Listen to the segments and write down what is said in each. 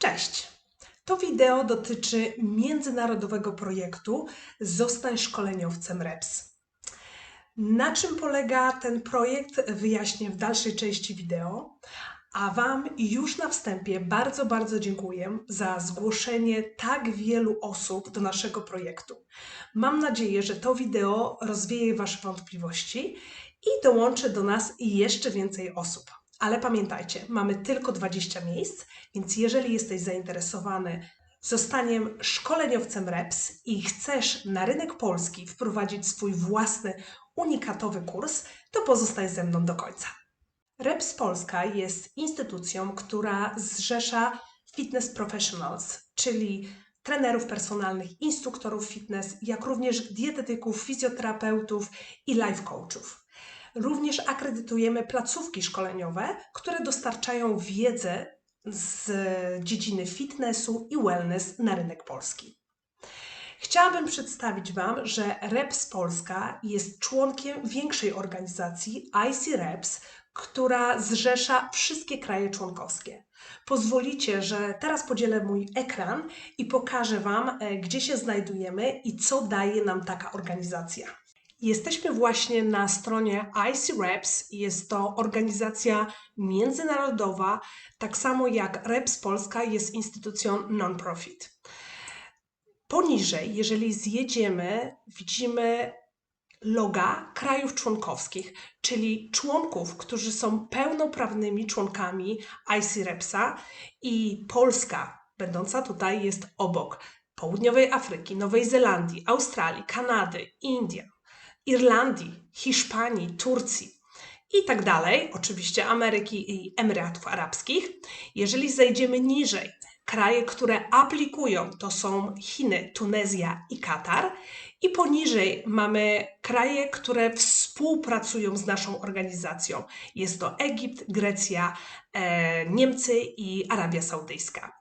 Cześć! To wideo dotyczy międzynarodowego projektu Zostań szkoleniowcem REPS. Na czym polega ten projekt, wyjaśnię w dalszej części wideo. A Wam już na wstępie bardzo, bardzo dziękuję za zgłoszenie tak wielu osób do naszego projektu. Mam nadzieję, że to wideo rozwieje Wasze wątpliwości i dołączy do nas jeszcze więcej osób. Ale pamiętajcie, mamy tylko 20 miejsc, więc jeżeli jesteś zainteresowany zostaniem szkoleniowcem REPS i chcesz na rynek polski wprowadzić swój własny, unikatowy kurs, to pozostań ze mną do końca. REPS Polska jest instytucją, która zrzesza fitness professionals, czyli trenerów personalnych, instruktorów fitness, jak również dietetyków, fizjoterapeutów i life coachów. Również akredytujemy placówki szkoleniowe, które dostarczają wiedzę z dziedziny fitnessu i wellness na rynek polski. Chciałabym przedstawić Wam, że REPS Polska jest członkiem większej organizacji IC REPS, która zrzesza wszystkie kraje członkowskie. Pozwolicie, że teraz podzielę mój ekran i pokażę Wam, e, gdzie się znajdujemy i co daje nam taka organizacja. Jesteśmy właśnie na stronie IC Reps. Jest to organizacja międzynarodowa, tak samo jak Reps Polska jest instytucją non-profit. Poniżej, jeżeli zjedziemy, widzimy loga krajów członkowskich, czyli członków, którzy są pełnoprawnymi członkami ICREPSA i Polska, będąca tutaj, jest obok Południowej Afryki, Nowej Zelandii, Australii, Kanady, Indii, Irlandii, Hiszpanii, Turcji i tak dalej, oczywiście Ameryki i Emiratów Arabskich. Jeżeli zejdziemy niżej, kraje, które aplikują, to są Chiny, Tunezja i Katar. I poniżej mamy kraje, które współpracują z naszą organizacją. Jest to Egipt, Grecja, e, Niemcy i Arabia Saudyjska.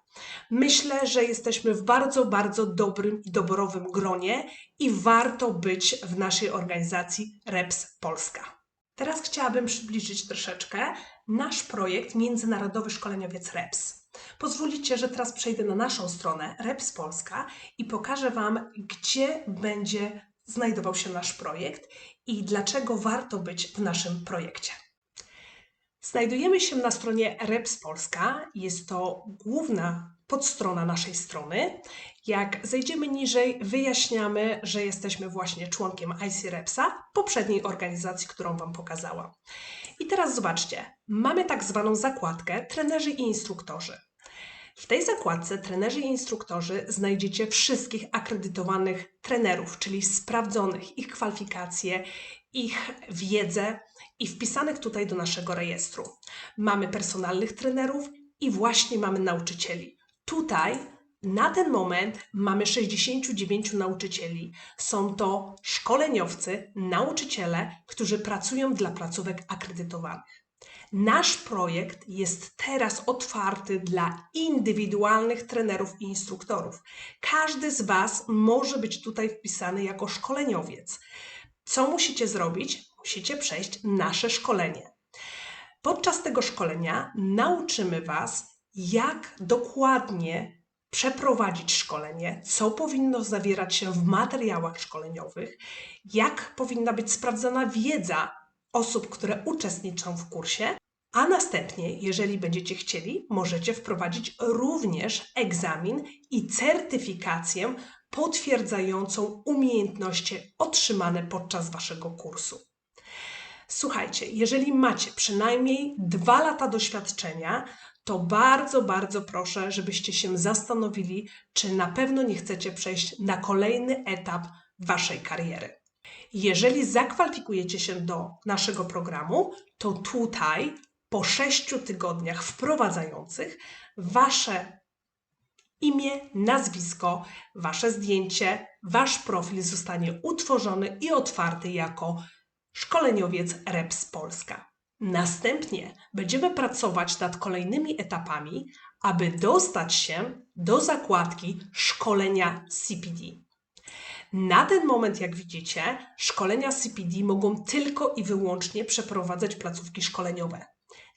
Myślę, że jesteśmy w bardzo, bardzo dobrym i doborowym gronie i warto być w naszej organizacji REPS Polska. Teraz chciałabym przybliżyć troszeczkę nasz projekt Międzynarodowy Szkoleniowiec REPS. Pozwolicie, że teraz przejdę na naszą stronę REPS Polska i pokażę Wam, gdzie będzie znajdował się nasz projekt i dlaczego warto być w naszym projekcie. Znajdujemy się na stronie REPS Polska. Jest to główna podstrona naszej strony. Jak zejdziemy niżej, wyjaśniamy, że jesteśmy właśnie członkiem IC REPSa, poprzedniej organizacji, którą Wam pokazałam. I teraz zobaczcie, mamy tak zwaną zakładkę trenerzy i instruktorzy. W tej zakładce trenerzy i instruktorzy znajdziecie wszystkich akredytowanych trenerów, czyli sprawdzonych ich kwalifikacje, ich wiedzę i wpisanych tutaj do naszego rejestru. Mamy personalnych trenerów i właśnie mamy nauczycieli. Tutaj na ten moment mamy 69 nauczycieli. Są to szkoleniowcy, nauczyciele, którzy pracują dla placówek akredytowanych. Nasz projekt jest teraz otwarty dla indywidualnych trenerów i instruktorów. Każdy z Was może być tutaj wpisany jako szkoleniowiec. Co musicie zrobić? Musicie przejść nasze szkolenie. Podczas tego szkolenia nauczymy Was, jak dokładnie przeprowadzić szkolenie, co powinno zawierać się w materiałach szkoleniowych, jak powinna być sprawdzana wiedza osób, które uczestniczą w kursie, a następnie, jeżeli będziecie chcieli, możecie wprowadzić również egzamin i certyfikację potwierdzającą umiejętności otrzymane podczas waszego kursu. Słuchajcie, jeżeli macie przynajmniej dwa lata doświadczenia, to bardzo, bardzo proszę, żebyście się zastanowili, czy na pewno nie chcecie przejść na kolejny etap waszej kariery. Jeżeli zakwalifikujecie się do naszego programu, to tutaj po sześciu tygodniach wprowadzających wasze imię, nazwisko, wasze zdjęcie, wasz profil zostanie utworzony i otwarty jako szkoleniowiec REPS Polska. Następnie będziemy pracować nad kolejnymi etapami, aby dostać się do zakładki szkolenia CPD. Na ten moment, jak widzicie, szkolenia CPD mogą tylko i wyłącznie przeprowadzać placówki szkoleniowe.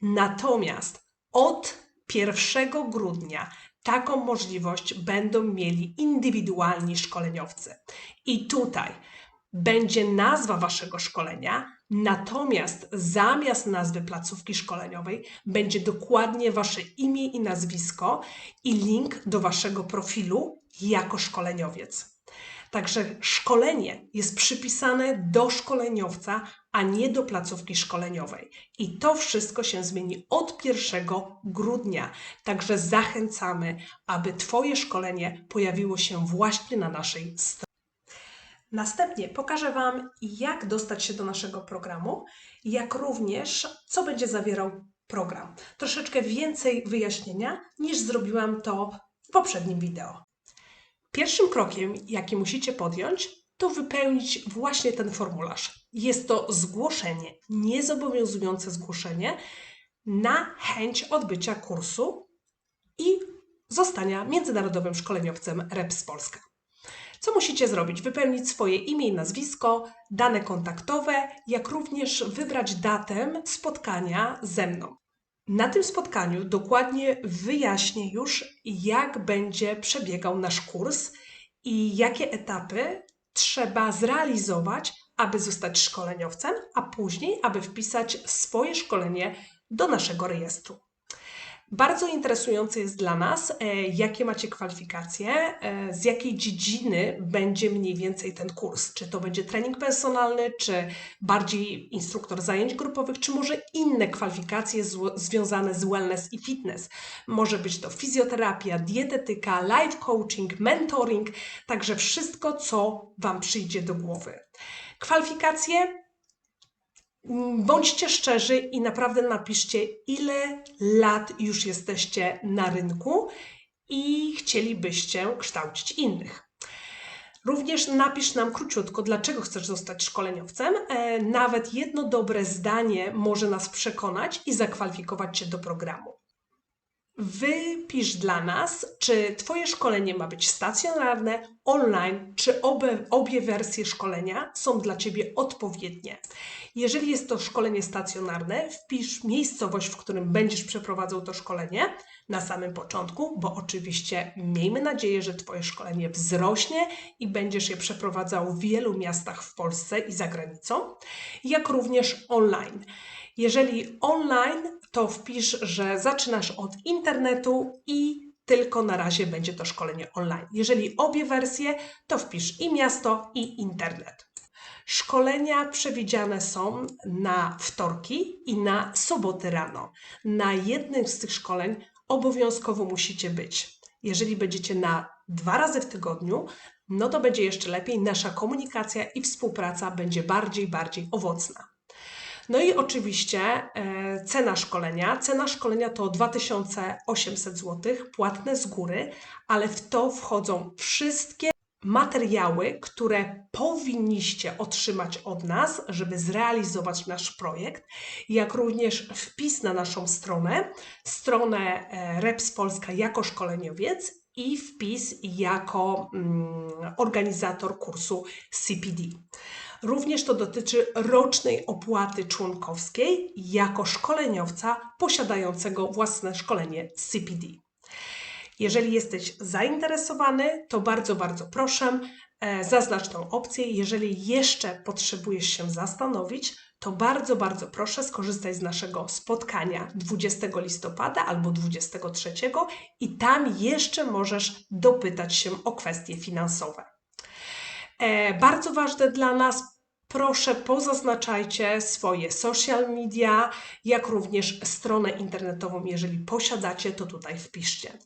Natomiast od 1 grudnia taką możliwość będą mieli indywidualni szkoleniowcy. I tutaj będzie nazwa waszego szkolenia, natomiast zamiast nazwy placówki szkoleniowej będzie dokładnie wasze imię i nazwisko i link do waszego profilu jako szkoleniowiec. Także szkolenie jest przypisane do szkoleniowca, a nie do placówki szkoleniowej. I to wszystko się zmieni od 1 grudnia. Także zachęcamy, aby Twoje szkolenie pojawiło się właśnie na naszej stronie. Następnie pokażę Wam, jak dostać się do naszego programu, jak również co będzie zawierał program. Troszeczkę więcej wyjaśnienia niż zrobiłam to w poprzednim wideo. Pierwszym krokiem, jaki musicie podjąć, to wypełnić właśnie ten formularz. Jest to zgłoszenie, niezobowiązujące zgłoszenie na chęć odbycia kursu i zostania międzynarodowym szkoleniowcem REPS Polska. Co musicie zrobić? Wypełnić swoje imię i nazwisko, dane kontaktowe, jak również wybrać datę spotkania ze mną. Na tym spotkaniu dokładnie wyjaśnię już, jak będzie przebiegał nasz kurs i jakie etapy trzeba zrealizować, aby zostać szkoleniowcem, a później, aby wpisać swoje szkolenie do naszego rejestru. Bardzo interesujące jest dla nas, e, jakie macie kwalifikacje, e, z jakiej dziedziny będzie mniej więcej ten kurs. Czy to będzie trening personalny, czy bardziej instruktor zajęć grupowych, czy może inne kwalifikacje związane z wellness i fitness. Może być to fizjoterapia, dietetyka, life coaching, mentoring, także wszystko, co Wam przyjdzie do głowy. Kwalifikacje Bądźcie szczerzy i naprawdę napiszcie, ile lat już jesteście na rynku i chcielibyście kształcić innych. Również napisz nam króciutko, dlaczego chcesz zostać szkoleniowcem. E, Nawet jedno dobre zdanie może nas przekonać i zakwalifikować Cię do programu. Wypisz dla nas, czy Twoje szkolenie ma być stacjonarne, online, czy obie, obie wersje szkolenia są dla Ciebie odpowiednie. Jeżeli jest to szkolenie stacjonarne, wpisz miejscowość, w którym będziesz przeprowadzał to szkolenie na samym początku, bo oczywiście miejmy nadzieję, że Twoje szkolenie wzrośnie i będziesz je przeprowadzał w wielu miastach w Polsce i za granicą, jak również online. Jeżeli online, to wpisz, że zaczynasz od internetu i tylko na razie będzie to szkolenie online. Jeżeli obie wersje, to wpisz i miasto, i internet. Szkolenia przewidziane są na wtorki i na soboty rano. Na jednym z tych szkoleń obowiązkowo musicie być. Jeżeli będziecie na dwa razy w tygodniu, no to będzie jeszcze lepiej. Nasza komunikacja i współpraca będzie bardziej, bardziej owocna. No i oczywiście e, cena szkolenia. Cena szkolenia to 2800 zł, płatne z góry, ale w to wchodzą wszystkie materiały, które powinniście otrzymać od nas, żeby zrealizować nasz projekt, jak również wpis na naszą stronę, stronę e, Reps Polska jako szkoleniowiec i wpis jako mm, organizator kursu CPD. Również to dotyczy rocznej opłaty członkowskiej jako szkoleniowca posiadającego własne szkolenie CPD. Jeżeli jesteś zainteresowany, to bardzo, bardzo proszę, e, zaznacz tą opcję. Jeżeli jeszcze potrzebujesz się zastanowić, to bardzo, bardzo proszę, skorzystaj z naszego spotkania 20 listopada albo 23 i tam jeszcze możesz dopytać się o kwestie finansowe. E, bardzo ważne dla nas, proszę pozaznaczajcie swoje social media, jak również stronę internetową. Jeżeli posiadacie, to tutaj wpiszcie.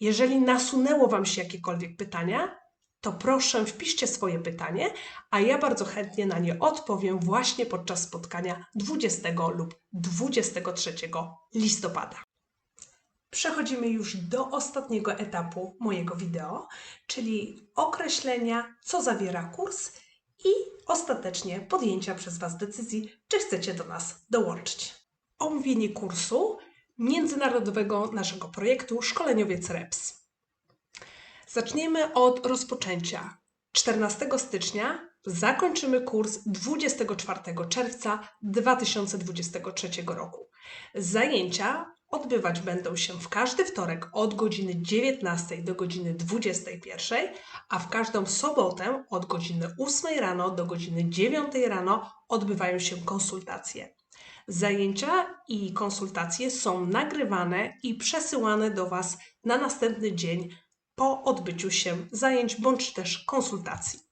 Jeżeli nasunęło Wam się jakiekolwiek pytania, to proszę wpiszcie swoje pytanie, a ja bardzo chętnie na nie odpowiem właśnie podczas spotkania 20 lub 23 listopada. Przechodzimy już do ostatniego etapu mojego wideo, czyli określenia, co zawiera kurs i ostatecznie podjęcia przez Was decyzji, czy chcecie do nas dołączyć. Omówienie kursu międzynarodowego naszego projektu Szkoleniowiec REPS. Zaczniemy od rozpoczęcia. 14 stycznia zakończymy kurs 24 czerwca 2023 roku. Zajęcia odbywać będą się w każdy wtorek od godziny 19 do godziny 21, a w każdą sobotę od godziny 8 rano do godziny 9 rano odbywają się konsultacje. Zajęcia i konsultacje są nagrywane i przesyłane do Was na następny dzień po odbyciu się zajęć bądź też konsultacji.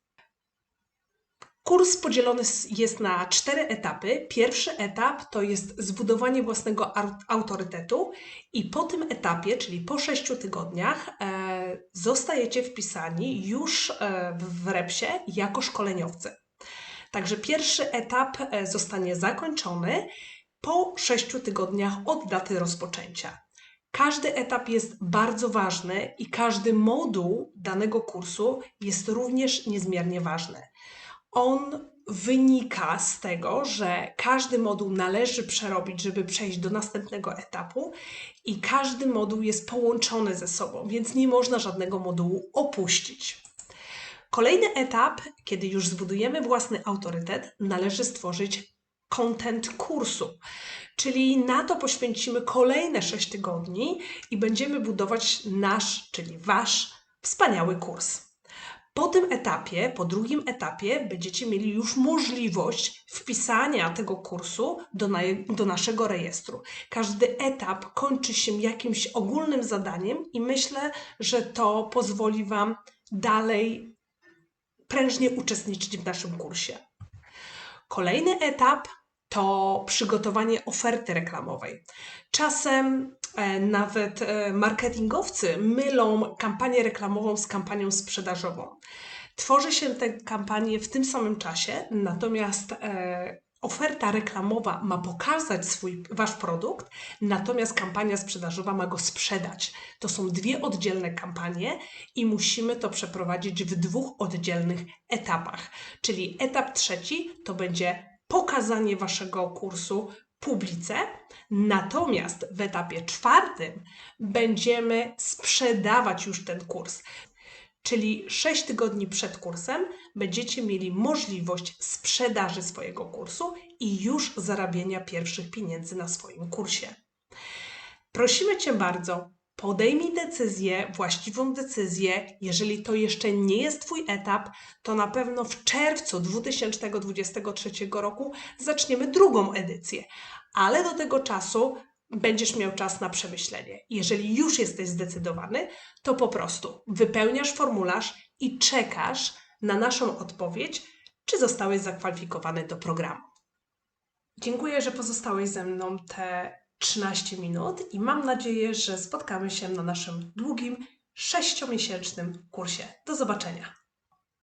Kurs podzielony jest na cztery etapy. Pierwszy etap to jest zbudowanie własnego autorytetu, i po tym etapie, czyli po sześciu tygodniach, e, zostajecie wpisani już e, w w REPSie jako szkoleniowcy. Także pierwszy etap e, zostanie zakończony po sześciu tygodniach od daty rozpoczęcia. Każdy etap jest bardzo ważny i każdy moduł danego kursu jest również niezmiernie ważny. On wynika z tego, że każdy moduł należy przerobić, żeby przejść do następnego etapu, i każdy moduł jest połączony ze sobą, więc nie można żadnego modułu opuścić. Kolejny etap, kiedy już zbudujemy własny autorytet, należy stworzyć content kursu. Czyli na to poświęcimy kolejne 6 tygodni i będziemy budować nasz, czyli wasz wspaniały kurs. Po tym etapie, po drugim etapie, będziecie mieli już możliwość wpisania tego kursu do, na, do naszego rejestru. Każdy etap kończy się jakimś ogólnym zadaniem, i myślę, że to pozwoli Wam dalej prężnie uczestniczyć w naszym kursie. Kolejny etap to przygotowanie oferty reklamowej. Czasem e, nawet e, marketingowcy mylą kampanię reklamową z kampanią sprzedażową. Tworzy się te kampanie w tym samym czasie, natomiast e, oferta reklamowa ma pokazać swój wasz produkt, natomiast kampania sprzedażowa ma go sprzedać. To są dwie oddzielne kampanie i musimy to przeprowadzić w dwóch oddzielnych etapach. Czyli etap trzeci to będzie pokazanie waszego kursu publice, natomiast w etapie czwartym będziemy sprzedawać już ten kurs. Czyli 6 tygodni przed kursem będziecie mieli możliwość sprzedaży swojego kursu i już zarabiania pierwszych pieniędzy na swoim kursie. Prosimy Cię bardzo, podejmij decyzję, właściwą decyzję. Jeżeli to jeszcze nie jest Twój etap, to na pewno w czerwcu 2023 roku zaczniemy drugą edycję, ale do tego czasu będziesz miał czas na przemyślenie. Jeżeli już jesteś zdecydowany, to po prostu wypełniasz formularz i czekasz na naszą odpowiedź, czy zostałeś zakwalifikowany do programu. Dziękuję, że pozostałeś ze mną te 13 minut i mam nadzieję, że spotkamy się na naszym długim, sześciomiesięcznym kursie. Do zobaczenia.